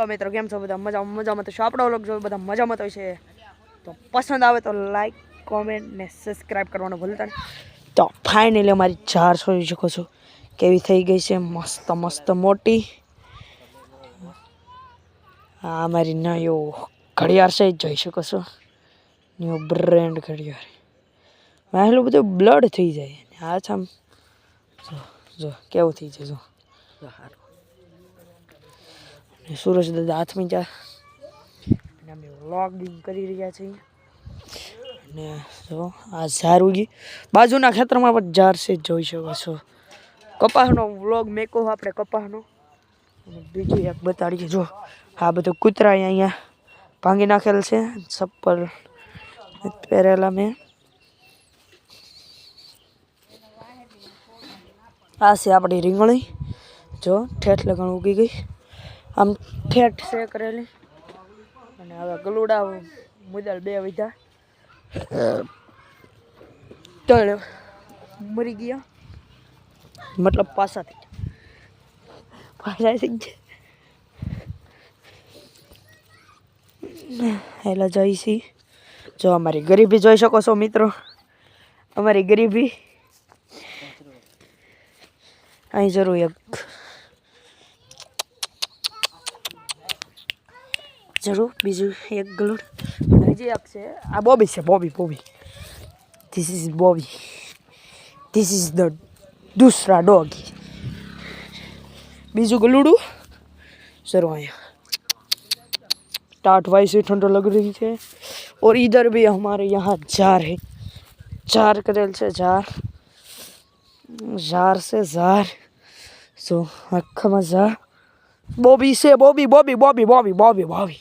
Hello મિત્રો કેમ છો? બધા મજા મજામાં તો આપણો લોકો જો બધા મજામાં તો છે. તો પસંદ આવે તો લાઈક કોમેન્ટ ને સબસ્ક્રાઈબ કરવાનું ભૂલતા નહીં. તો ફાઇનલી અમારી ચાર જોઈ શકો છો. કેવી થઈ ગઈ છે? મસ્ત મસ્ત, મોટી. આ અમારી નયો ઘડિયાળ છે, જોઈ શકો છો. ન્યુ બ્રેન્ડ ઘડિયાળ. એટલું બધું બ્લડ થઈ જાય. આ છે આમ જો જો, કેવું થઈ જાય, જો. અને સુરજ દાદા હાથમાં જા. અને અમે વ્લોગિંગ કરી રહ્યા છીએ. અને જો, આ ઝાર ઉગી. બાજુના ખેતરમાં પણ ઝાર છે જોઈ શકો છો. કપાસનો વ્લોગ મેકો આપણે કપાસનો. અને બીજું એક બતાડીએ, જો, આ બધું કૂતરા અહીંયા ભાંગી નાખેલ છે. ચપ્પલ પહેરેલા મેં. આ છે આપણી રીંગણી. જો, ઠેઠ લગણ ઉગી ગઈ. આમ ઠેઠ છે કરેલી. અને હવે ગલુડા મુદલ બે વિધા. તળ મરી ગયા. મતલબ પાસા થઈ ગયા. પાછા થઈ ગયા. હેલા જઈશી જો અમારી ગરીબી જોઈ શકો છો મિત્રો. અમારી ગરીબી. અહીં જરૂર એક જરૂર બીજું એક ગલુડ અને હજી એક છે આ બોબી છે Bobby Bobby this is Bobby this is the દૂસરા doggy બીજું ગલુડું જરૂર અહીંયા टाट वाई से ठंडा लग रही है और इधर भी हमारे यहाँ जार है जार करेल से जार जार से जार सो आखा में जार बॉबी से बॉबी बॉबी बॉबी बॉबी बॉबी बॉबी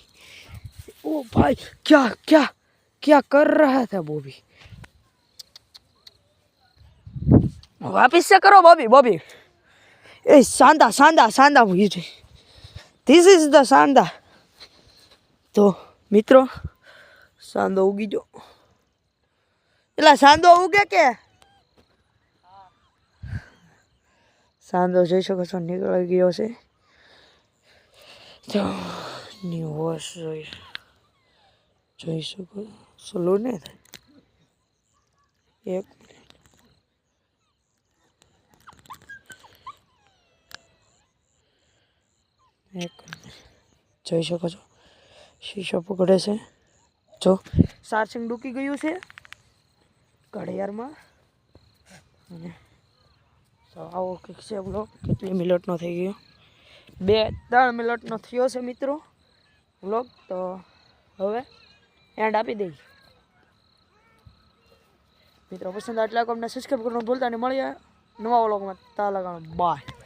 ओ भाई क्या क्या क्या कर रहा था बॉबी वापिस से करो बॉबी बॉबी ए सांदा सांदा सांदा मुझे दिस इज द सांदा તો મિત્રો સાંદો ઉગી જો એટલે સાંદો ઉગે કે સાંદો જોઈ શકો છો નીકળી ગયો છે તો ન્યુ હોર્સ જોઈ જોઈ શકો સ્લો ને થાય. એક મિનિટ એક મિનિટ. જોઈ શકો છો. શીશો પકડે છે. જો. સારસિંગ ડૂકી ગયું છે. ઘડિયાળમાં. અને તો આવો કંઈક છે બ્લોગ. કેટલી મિનિટનો થઈ ગયો? બે, ત્રણ મિનિટનો થયો છે મિત્રો બ્લોગ. તો હવે એન્ડ આપી દઈ. મિત્રો, પસંદ આટલા અમને સબસ્ક્રાઈબ કરવાનું ભૂલતા નહીં. મળીએ નવા વ્લોગમાં તા લગાડો બાય